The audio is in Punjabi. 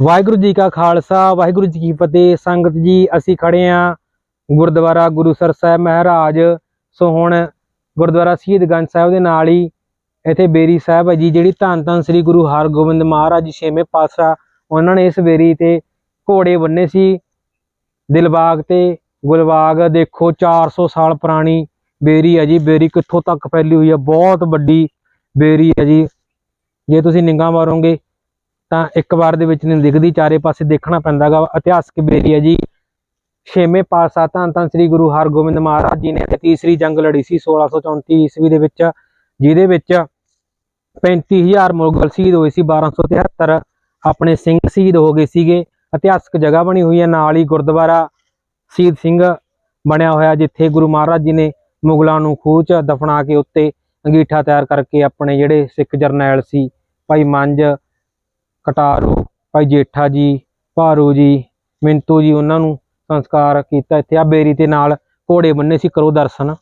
ਵਾਹਿਗੁਰੂ ਜੀ ਕਾ ਖਾਲਸਾ, ਵਾਹਿਗੁਰੂ ਜੀ ਕੀ ਫਤਿਹ। ਸੰਗਤ ਜੀ, ਅਸੀਂ ਖੜੇ ਆ ਗੁਰਦੁਆਰਾ ਗੁਰੂਸਰ ਸਾਹਿਬ ਮਹਾਰਾਜ। ਸੋ ਹੁਣ ਗੁਰਦੁਆਰਾ ਸ਼ਹੀਦਗੰਜ ਸਾਹਿਬ ਦੇ ਨਾਲ ਹੀ ਇੱਥੇ ਬੇਰੀ ਸਾਹਿਬ ਹੈ ਜੀ, ਜਿਹੜੀ ਧੰਨ ਧੰਨ ਸ੍ਰੀ ਗੁਰੂ ਹਰਗੋਬਿੰਦ ਮਹਾਰਾਜ ਜੀ ਛੇਵੇਂ ਪਾਤਸ਼ਾਹ ਉਹਨਾਂ ਨੇ ਇਸ ਬੇਰੀ ਤੇ ਘੋੜੇ ਬੰਨੇ ਸੀ। ਦਿਲਬਾਗ ਤੇ ਗੁਲਬਾਗ ਦੇਖੋ 400 ਸਾਲ ਪੁਰਾਣੀ ਬੇਰੀ ਹੈ ਜੀ। ਬੇਰੀ ਕਿੱਥੋਂ ਤੱਕ ਫੈਲੀ ਹੋਈ ਹੈ? ਬਹੁਤ ਵੱਡੀ ਬੇਰੀ ਹੈ ਜੀ। ਜੇ ਤੁਸੀਂ ਨਿੰਗਾ ਮਾਰੋਗੇ ਤਾਂ ਇੱਕ ਵਾਰ ਦੇ ਵਿੱਚ ਨਹੀਂ ਦਿਖਦੀ, ਚਾਰੇ ਪਾਸੇ ਦੇਖਣਾ ਪੈਂਦਾਗਾ। ਇਤਿਹਾਸਕ ਬੇਰੀ ਹੈ ਜੀ। ਛੇਵੇਂ ਪਾਤਸ਼ਾਹ ਧੰਨ ਧੰਨ ਸ੍ਰੀ ਗੁਰੂ ਹਰਗੋਬਿੰਦ ਮਹਾਰਾਜ ਜੀ ਨੇ ਤੀਸਰੀ ਜੰਗ ਲੜੀ ਸੀ 1634 ਈਸਵੀ ਦੇ ਵਿੱਚ, ਜਿਹਦੇ ਵਿੱਚ 35000 ਮੁਗਲ ਸ਼ਹੀਦ ਹੋਏ ਸੀ 1273 ਆਪਣੇ ਸਿੰਘ ਸ਼ਹੀਦ ਹੋ ਗਏ ਸੀਗੇ। ਇਤਿਹਾਸਕ ਜਗ੍ਹਾ ਬਣੀ ਹੋਈ ਹੈ, ਨਾਲ ਹੀ ਗੁਰਦੁਆਰਾ ਸ਼ਹੀਦ ਸਿੰਘ ਬਣਿਆ ਹੋਇਆ, ਜਿੱਥੇ ਗੁਰੂ ਮਹਾਰਾਜ ਜੀ ਨੇ ਮੁਗਲਾਂ ਨੂੰ ਖੂਹ 'ਚ ਦਫਨਾ ਕੇ ਉੱਤੇ ਅੰਗੀਠਾ ਤਿਆਰ ਕਰਕੇ ਆਪਣੇ ਜਿਹੜੇ ਸਿੱਖ ਜਰਨੈਲ ਸੀ, ਭਾਈ ਮੰਜ ਕਟਾਰੋ ਭਾਈ ਜੇਠਾ ਜੀ, ਭਾਰੂ ਜੀ, ਮਿੰਟੂ ਜੀ, ਉਹਨਾਂ ਨੂੰ ਸੰਸਕਾਰ ਕੀਤਾ ਇੱਥੇ ਆ ਬੇਰੀ ਤੇ ਨਾਲ। ਘੋੜੇ ਬੰਨੇ ਸੀ ਕਰੋ ਦਰਸ਼ਨ।